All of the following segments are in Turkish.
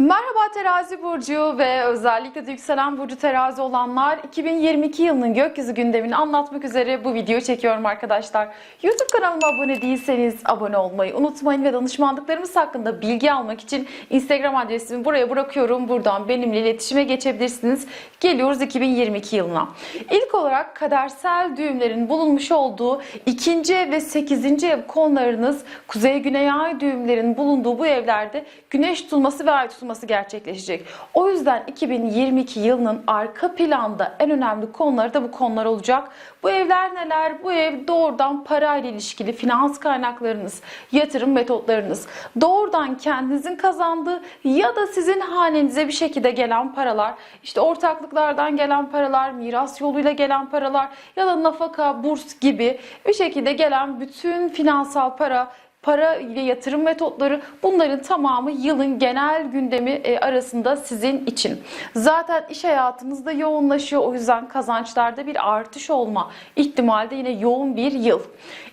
Merhaba terazi burcu ve özellikle de yükselen burcu terazi olanlar 2022 yılının gökyüzü gündemini anlatmak üzere bu videoyu çekiyorum arkadaşlar. YouTube kanalıma abone değilseniz abone olmayı unutmayın ve danışmanlıklarımız hakkında bilgi almak için Instagram adresimi buraya bırakıyorum. Buradan benimle iletişime geçebilirsiniz. Geliyoruz 2022 yılına. İlk olarak kadersel düğümlerin bulunmuş olduğu ikinci ev ve 8. ev konularınız kuzey güney ay düğümlerin bulunduğu bu evlerde güneş tutulması ve ay tutulması gerçekleşecek. O yüzden 2022 yılının arka planda en önemli konuları da bu konular olacak. Bu evler neler? Bu ev doğrudan parayla ilişkili finans kaynaklarınız, yatırım metotlarınız, doğrudan kendinizin kazandığı ya da sizin hanenize bir şekilde gelen paralar, işte ortaklıklardan gelen paralar, miras yoluyla gelen paralar ya da nafaka, burs gibi bir şekilde gelen bütün finansal para para ile yatırım metotları bunların tamamı yılın genel gündemi e, arasında sizin için. Zaten iş hayatınızda yoğunlaşıyor o yüzden kazançlarda bir artış olma ihtimali de yine yoğun bir yıl.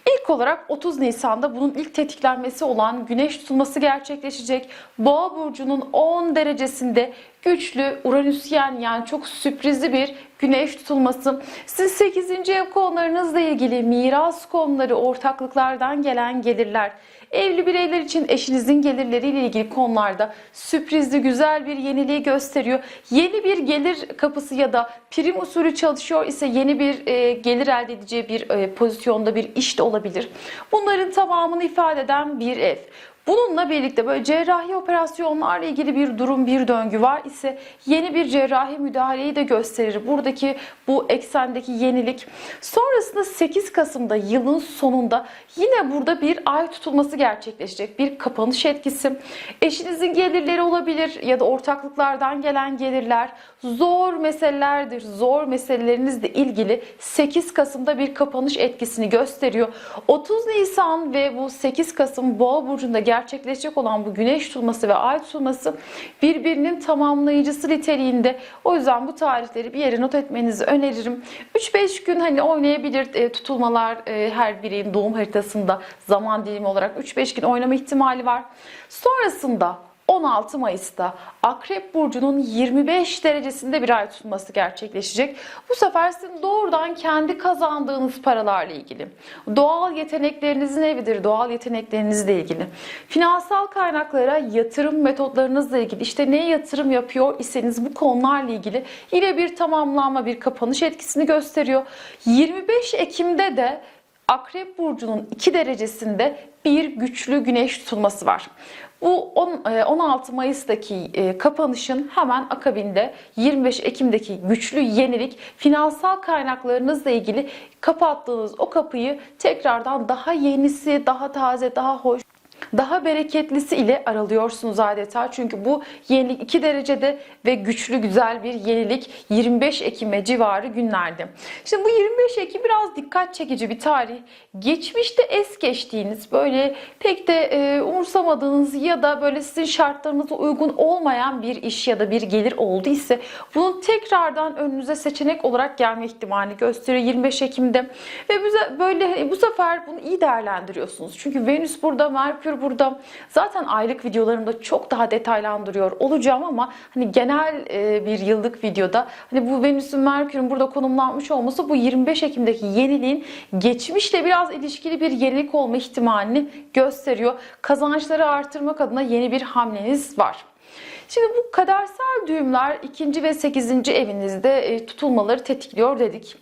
İlk olarak 30 Nisan'da bunun ilk tetiklenmesi olan güneş tutulması gerçekleşecek. Boğa burcunun 10 derecesinde güçlü Uranüsyen yani çok sürprizli bir güneş tutulması. Siz 8. ev konularınızla ilgili miras konuları, ortaklıklardan gelen gelirler, evli bireyler için eşinizin gelirleriyle ilgili konularda sürprizli güzel bir yeniliği gösteriyor. Yeni bir gelir kapısı ya da prim usulü çalışıyor ise yeni bir e, gelir elde edeceği bir e, pozisyonda bir iş de olabilir. Bunların tamamını ifade eden bir ev. Bununla birlikte böyle cerrahi operasyonlarla ilgili bir durum, bir döngü var ise yeni bir cerrahi müdahaleyi de gösterir. Buradaki bu eksendeki yenilik. Sonrasında 8 Kasım'da yılın sonunda yine burada bir ay tutulması gerçekleşecek. Bir kapanış etkisi. Eşinizin gelirleri olabilir ya da ortaklıklardan gelen gelirler. Zor meselelerdir. Zor meselelerinizle ilgili 8 Kasım'da bir kapanış etkisini gösteriyor. 30 Nisan ve bu 8 Kasım Boğa burcunda gerçekleşecek olan bu güneş tutulması ve ay tutulması birbirinin tamamlayıcısı niteliğinde. O yüzden bu tarihleri bir yere not etmenizi öneririm. 3-5 gün hani oynayabilir e, tutulmalar e, her birinin doğum haritasında zaman dilimi olarak 3-5 gün oynama ihtimali var. Sonrasında 16 Mayıs'ta Akrep Burcu'nun 25 derecesinde bir ay tutulması gerçekleşecek. Bu sefer sizin doğrudan kendi kazandığınız paralarla ilgili. Doğal yeteneklerinizin evidir, doğal yeteneklerinizle ilgili. Finansal kaynaklara yatırım metotlarınızla ilgili. İşte neye yatırım yapıyor iseniz bu konularla ilgili yine bir tamamlanma, bir kapanış etkisini gösteriyor. 25 Ekim'de de Akrep Burcu'nun 2 derecesinde bir güçlü güneş tutulması var. Bu 16 Mayıs'taki e, kapanışın hemen akabinde 25 Ekim'deki güçlü yenilik finansal kaynaklarınızla ilgili kapattığınız o kapıyı tekrardan daha yenisi, daha taze, daha hoş daha bereketlisi ile aralıyorsunuz adeta. Çünkü bu yenilik 2 derecede ve güçlü güzel bir yenilik 25 Ekim'e civarı günlerde. Şimdi bu 25 Ekim biraz dikkat çekici bir tarih. Geçmişte es geçtiğiniz böyle pek de e, umursamadığınız ya da böyle sizin şartlarınıza uygun olmayan bir iş ya da bir gelir oldu ise bunun tekrardan önünüze seçenek olarak gelme ihtimali gösteriyor 25 Ekim'de. Ve böyle bu sefer bunu iyi değerlendiriyorsunuz. Çünkü Venüs burada, Merkür burada. Zaten aylık videolarımda çok daha detaylandırıyor olacağım ama hani genel e, bir yıllık videoda hani bu Venüs'ün Merkür'ün burada konumlanmış olması bu 25 Ekim'deki yeniliğin geçmişle biraz ilişkili bir yenilik olma ihtimalini gösteriyor. Kazançları artırmak adına yeni bir hamleniz var. Şimdi bu kadersel düğümler ikinci ve sekizinci evinizde e, tutulmaları tetikliyor dedik.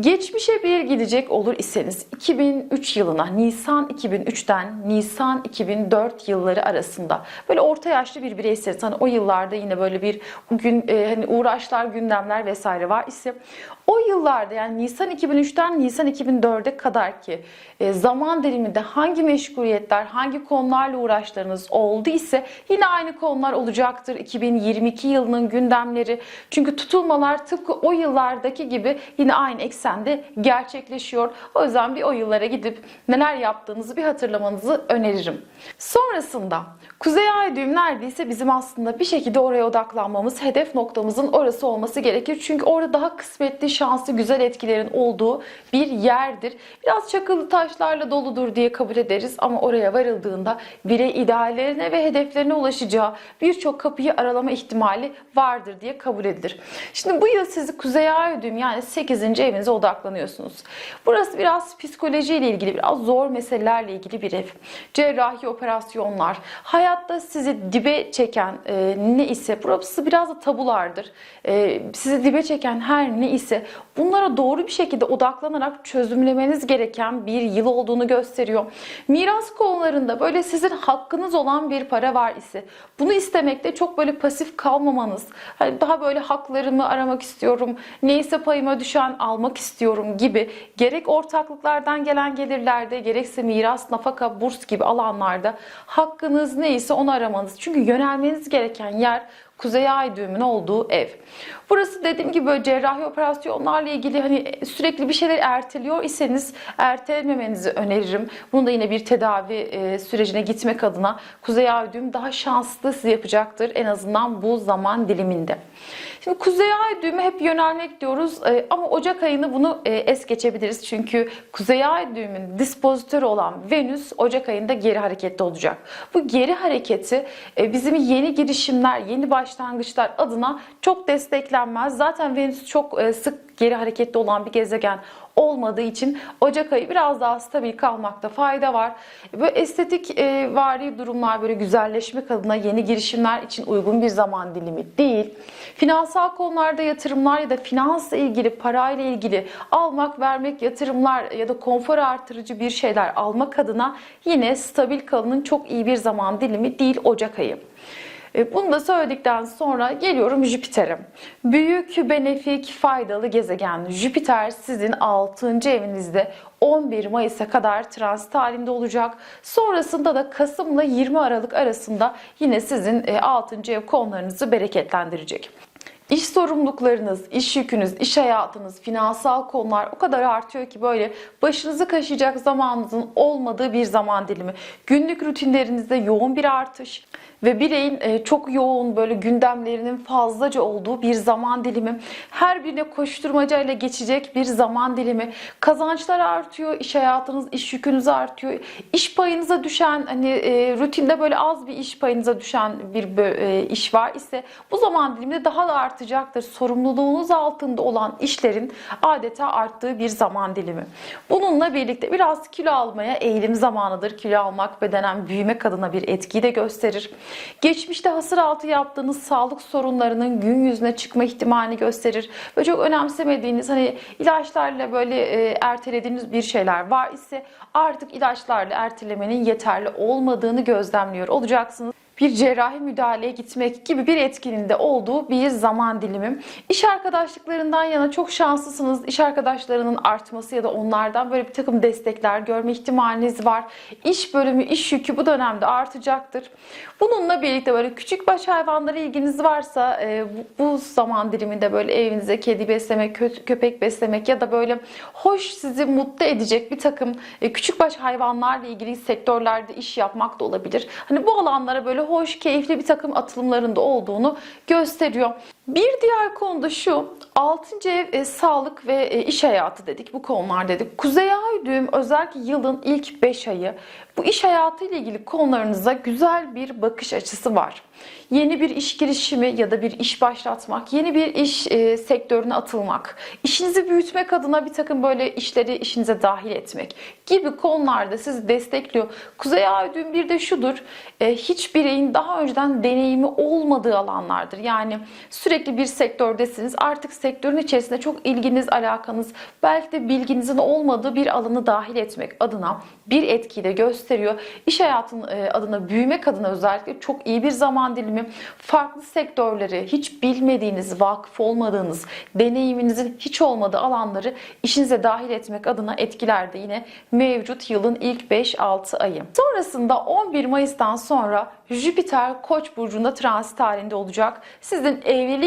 Geçmişe bir gidecek olur iseniz 2003 yılına Nisan 2003'ten Nisan 2004 yılları arasında böyle orta yaşlı bir bireyseniz hani o yıllarda yine böyle bir gün e, hani uğraşlar gündemler vesaire var ise o yıllarda yani Nisan 2003'ten Nisan 2004'e kadar ki e, zaman diliminde hangi meşguliyetler, hangi konularla uğraşlarınız oldu ise yine aynı konular olacaktır 2022 yılının gündemleri. Çünkü tutulmalar tıpkı o yıllardaki gibi yine aynı eksende gerçekleşiyor. O yüzden bir o yıllara gidip neler yaptığınızı bir hatırlamanızı öneririm. Sonrasında Kuzey Ay düğüm neredeyse bizim aslında bir şekilde oraya odaklanmamız, hedef noktamızın orası olması gerekir. Çünkü orada daha kısmetli, şanslı, güzel etkilerin olduğu bir yerdir. Biraz çakıllı taşlarla doludur diye kabul ederiz ama oraya varıldığında birey ideallerine ve hedeflerine ulaşacağı birçok kapı kapıyı aralama ihtimali vardır diye kabul edilir. Şimdi bu yıl sizi Kuzey Ay düğüm yani 8. evinize odaklanıyorsunuz. Burası biraz psikolojiyle ilgili, biraz zor meselelerle ilgili bir ev. Cerrahi operasyonlar, hayatta sizi dibe çeken e, ne ise, burası biraz da tabulardır. E, sizi dibe çeken her ne ise bunlara doğru bir şekilde odaklanarak çözümlemeniz gereken bir yıl olduğunu gösteriyor. Miras konularında böyle sizin hakkınız olan bir para var ise bunu istemekte çok böyle pasif kalmamanız, hani daha böyle haklarımı aramak istiyorum, neyse payıma düşen almak istiyorum gibi gerek ortaklıklardan gelen gelirlerde gerekse miras, nafaka, burs gibi alanlarda hakkınız neyse onu aramanız. Çünkü yönelmeniz gereken yer Kuzey Ay düğümün olduğu ev. Burası dediğim gibi böyle cerrahi operasyonlarla ilgili hani sürekli bir şeyler erteliyor iseniz ertelememenizi öneririm. Bunu da yine bir tedavi e, sürecine gitmek adına Kuzey Ay düğüm daha şanslı sizi yapacaktır en azından bu zaman diliminde. Şimdi Kuzey Ay düğümü hep yönelmek diyoruz e, ama Ocak ayını bunu e, es geçebiliriz. Çünkü Kuzey Ay düğümün dispozitörü olan Venüs Ocak ayında geri harekette olacak. Bu geri hareketi e, bizim yeni girişimler, yeni başlangıçlar adına çok desteklenmez. Zaten Venüs çok e, sık geri harekette olan bir gezegen olmadığı için Ocak ayı biraz daha stabil kalmakta fayda var. Böyle estetik e, vari durumlar böyle güzelleşmek adına yeni girişimler için uygun bir zaman dilimi değil. Finansal konularda yatırımlar ya da finansla ilgili, parayla ilgili almak, vermek, yatırımlar ya da konfor artırıcı bir şeyler almak adına yine stabil kalının çok iyi bir zaman dilimi değil Ocak ayı. E, Bunu da söyledikten sonra geliyorum Jüpiter'e. Büyük, benefik, faydalı gezegen Jüpiter sizin 6. evinizde 11 Mayıs'a kadar transit halinde olacak. Sonrasında da Kasım'la 20 Aralık arasında yine sizin 6. ev konularınızı bereketlendirecek. İş sorumluluklarınız, iş yükünüz, iş hayatınız, finansal konular o kadar artıyor ki böyle başınızı kaşıyacak zamanınızın olmadığı bir zaman dilimi. Günlük rutinlerinizde yoğun bir artış ve bireyin e, çok yoğun böyle gündemlerinin fazlaca olduğu bir zaman dilimi. Her birine koşturmacayla geçecek bir zaman dilimi. Kazançlar artıyor, iş hayatınız, iş yükünüz artıyor. İş payınıza düşen hani e, rutinde böyle az bir iş payınıza düşen bir e, iş var ise bu zaman diliminde daha da artacaktır. Sorumluluğunuz altında olan işlerin adeta arttığı bir zaman dilimi. Bununla birlikte biraz kilo almaya eğilim zamanıdır. Kilo almak bedenen büyümek adına bir etkiyi de gösterir. Geçmişte hasır altı yaptığınız sağlık sorunlarının gün yüzüne çıkma ihtimalini gösterir. Ve çok önemsemediğiniz hani ilaçlarla böyle e, ertelediğiniz bir şeyler var ise artık ilaçlarla ertelemenin yeterli olmadığını gözlemliyor olacaksınız bir cerrahi müdahaleye gitmek gibi bir etkinin olduğu bir zaman dilimi. İş arkadaşlıklarından yana çok şanslısınız. İş arkadaşlarının artması ya da onlardan böyle bir takım destekler görme ihtimaliniz var. İş bölümü, iş yükü bu dönemde artacaktır. Bununla birlikte böyle küçük baş hayvanlara ilginiz varsa e, bu, zaman diliminde böyle evinize kedi beslemek, kö- köpek beslemek ya da böyle hoş sizi mutlu edecek bir takım e, küçük baş hayvanlarla ilgili sektörlerde iş yapmak da olabilir. Hani bu alanlara böyle hoş, keyifli bir takım atılımlarında olduğunu gösteriyor. Bir diğer konu da şu, 6. ev e, sağlık ve e, iş hayatı dedik, bu konular dedik. Kuzey ay düğüm özellikle yılın ilk 5 ayı bu iş hayatı ile ilgili konularınıza güzel bir bakış açısı var. Yeni bir iş girişimi ya da bir iş başlatmak, yeni bir iş e, sektörüne atılmak, işinizi büyütmek adına bir takım böyle işleri işinize dahil etmek gibi konularda sizi destekliyor. Kuzey ay düğüm bir de şudur, e, hiç bireyin daha önceden deneyimi olmadığı alanlardır. Yani sürekli bir sektördesiniz, artık sektörün içerisinde çok ilginiz, alakanız, belki de bilginizin olmadığı bir alanı dahil etmek adına bir etkiyi de gösteriyor. İş hayatının e, adına, büyümek adına özellikle çok iyi bir zaman dilimi. Farklı sektörleri, hiç bilmediğiniz, vakıf olmadığınız, deneyiminizin hiç olmadığı alanları işinize dahil etmek adına etkiler de yine mevcut yılın ilk 5-6 ayı. Sonrasında 11 Mayıs'tan sonra Jüpiter Koç burcunda transit halinde olacak. Sizin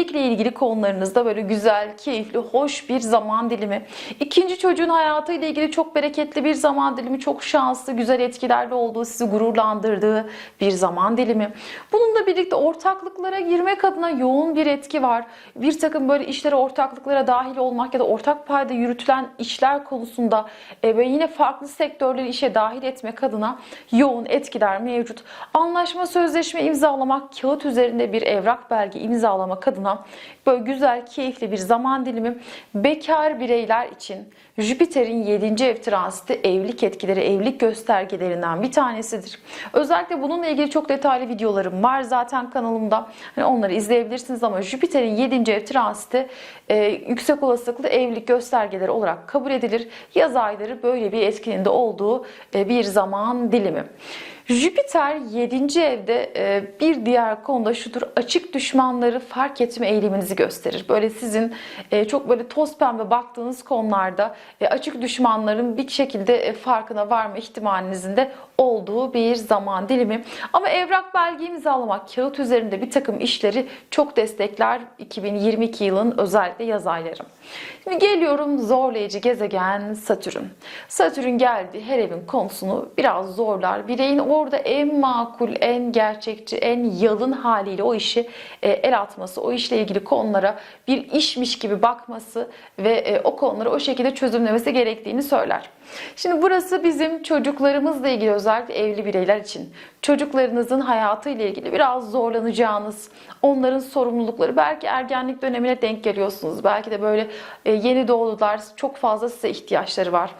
evlilikle ilgili konularınızda böyle güzel keyifli, hoş bir zaman dilimi. İkinci çocuğun hayatıyla ilgili çok bereketli bir zaman dilimi, çok şanslı, güzel etkilerle olduğu, sizi gururlandırdığı bir zaman dilimi. Bununla birlikte ortaklıklara girmek adına yoğun bir etki var. Bir takım böyle işlere, ortaklıklara dahil olmak ya da ortak payda yürütülen işler konusunda e, ve yine farklı sektörleri işe dahil etmek adına yoğun etkiler mevcut. Anlaşma, sözleşme imzalamak, kağıt üzerinde bir evrak belge imzalamak adına böyle güzel, keyifli bir zaman dilimi. Bekar bireyler için Jüpiter'in 7. ev transiti evlilik etkileri, evlilik göstergelerinden bir tanesidir. Özellikle bununla ilgili çok detaylı videolarım var zaten kanalımda. Hani onları izleyebilirsiniz ama Jüpiter'in 7. ev transiti e, yüksek olasılıklı evlilik göstergeleri olarak kabul edilir. Yaz ayları böyle bir etkinin de olduğu e, bir zaman dilimi. Jüpiter 7. evde e, bir diğer konuda şudur açık düşmanları fark etme eğiliminizi gösterir. Böyle sizin e, çok böyle toz pembe baktığınız konularda e, açık düşmanların bir şekilde farkına varma ihtimalinizin de olduğu bir zaman dilimi. Ama evrak belge imzalamak, kağıt üzerinde bir takım işleri çok destekler 2022 yılın özellikle yaz ayları. Şimdi geliyorum zorlayıcı gezegen Satürn. Satürn geldi her evin konusunu biraz zorlar. Bireyin orada en makul, en gerçekçi, en yalın haliyle o işi e, el atması, o işle ilgili konulara bir işmiş gibi bakması ve e, o konuları o şekilde çözümlemesi gerektiğini söyler. Şimdi burası bizim çocuklarımızla ilgili özellikle evli bireyler için çocuklarınızın hayatı ile ilgili biraz zorlanacağınız, onların sorumlulukları belki ergenlik dönemine denk geliyorsunuz. Belki de böyle e, yeni doğdular, çok fazla size ihtiyaçları var.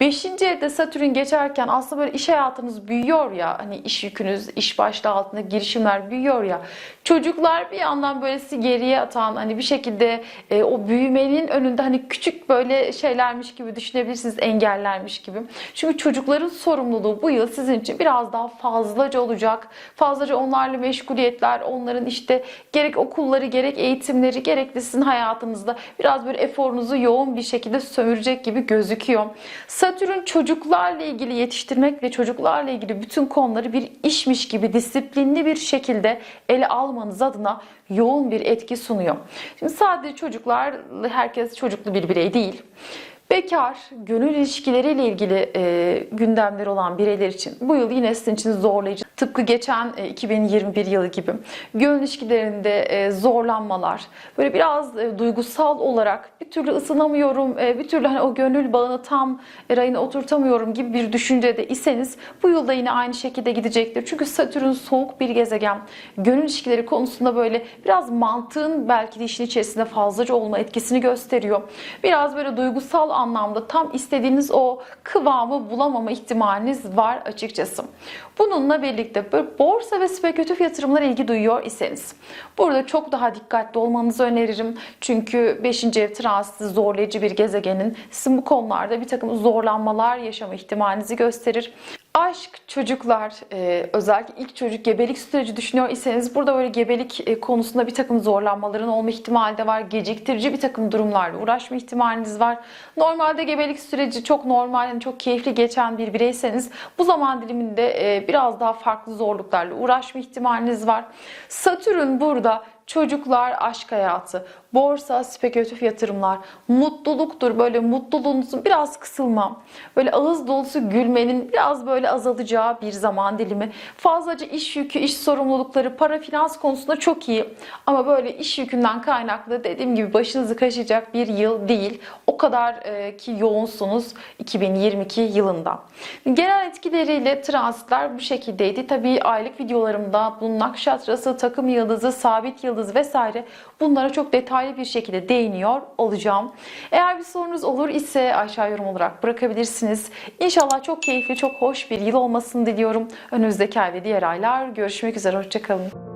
Beşinci evde Satürn geçerken aslında böyle iş hayatınız büyüyor ya, hani iş yükünüz, iş başlığı altında girişimler büyüyor ya. Çocuklar bir yandan böyle sizi geriye atan, hani bir şekilde e, o büyümenin önünde hani küçük böyle şeylermiş gibi düşünebilirsiniz, engellermiş gibi. Çünkü çocukların sorumluluğu bu yıl sizin için biraz daha fazlaca olacak. Fazlaca onlarla meşguliyetler, onların işte gerek okulları, gerek eğitimleri, gerek de sizin hayatınızda biraz böyle eforunuzu yoğun bir şekilde sömürecek gibi gözüküyor. Satürn çocuklarla ilgili yetiştirmek ve çocuklarla ilgili bütün konuları bir işmiş gibi disiplinli bir şekilde ele almanız adına yoğun bir etki sunuyor. Şimdi sadece çocuklar, herkes çocuklu bir birey değil. Bekar, gönül ilişkileriyle ilgili e, gündemleri olan bireyler için bu yıl yine sizin için zorlayıcı. Tıpkı geçen e, 2021 yılı gibi gönül ilişkilerinde e, zorlanmalar, böyle biraz e, duygusal olarak bir türlü ısınamıyorum, e, bir türlü hani o gönül bağını tam rayına oturtamıyorum gibi bir düşüncede iseniz bu yılda yine aynı şekilde gidecektir. Çünkü Satürn soğuk bir gezegen. Gönül ilişkileri konusunda böyle biraz mantığın belki de işin içerisinde fazlaca olma etkisini gösteriyor. Biraz böyle duygusal anlamda tam istediğiniz o kıvamı bulamama ihtimaliniz var açıkçası. Bununla birlikte böyle borsa ve spekülatif yatırımlara ilgi duyuyor iseniz burada çok daha dikkatli olmanızı öneririm. Çünkü 5. ev transiti zorlayıcı bir gezegenin sizin bu konularda bir takım zorlanmalar yaşama ihtimalinizi gösterir. Aşk, çocuklar, e, özellikle ilk çocuk gebelik süreci düşünüyor iseniz burada böyle gebelik e, konusunda bir takım zorlanmaların olma ihtimali de var. Geciktirici bir takım durumlarla uğraşma ihtimaliniz var. Normalde gebelik süreci çok normal, yani çok keyifli geçen bir bireyseniz bu zaman diliminde e, biraz daha farklı zorluklarla uğraşma ihtimaliniz var. Satürn burada çocuklar, aşk hayatı, borsa, spekülatif yatırımlar, mutluluktur. Böyle mutluluğunuzun biraz kısılma, böyle ağız dolusu gülmenin biraz böyle azalacağı bir zaman dilimi. Fazlaca iş yükü, iş sorumlulukları, para finans konusunda çok iyi. Ama böyle iş yükünden kaynaklı dediğim gibi başınızı kaşıyacak bir yıl değil. O kadar e, ki yoğunsunuz 2022 yılında. Genel etkileriyle transitler bu şekildeydi. Tabii aylık videolarımda bunun nakşatrası, takım yıldızı, sabit yıldız vesaire bunlara çok detaylı bir şekilde değiniyor olacağım. Eğer bir sorunuz olur ise aşağı yorum olarak bırakabilirsiniz. İnşallah çok keyifli, çok hoş bir yıl olmasını diliyorum. Önümüzdeki ay ve diğer aylar görüşmek üzere. Hoşçakalın.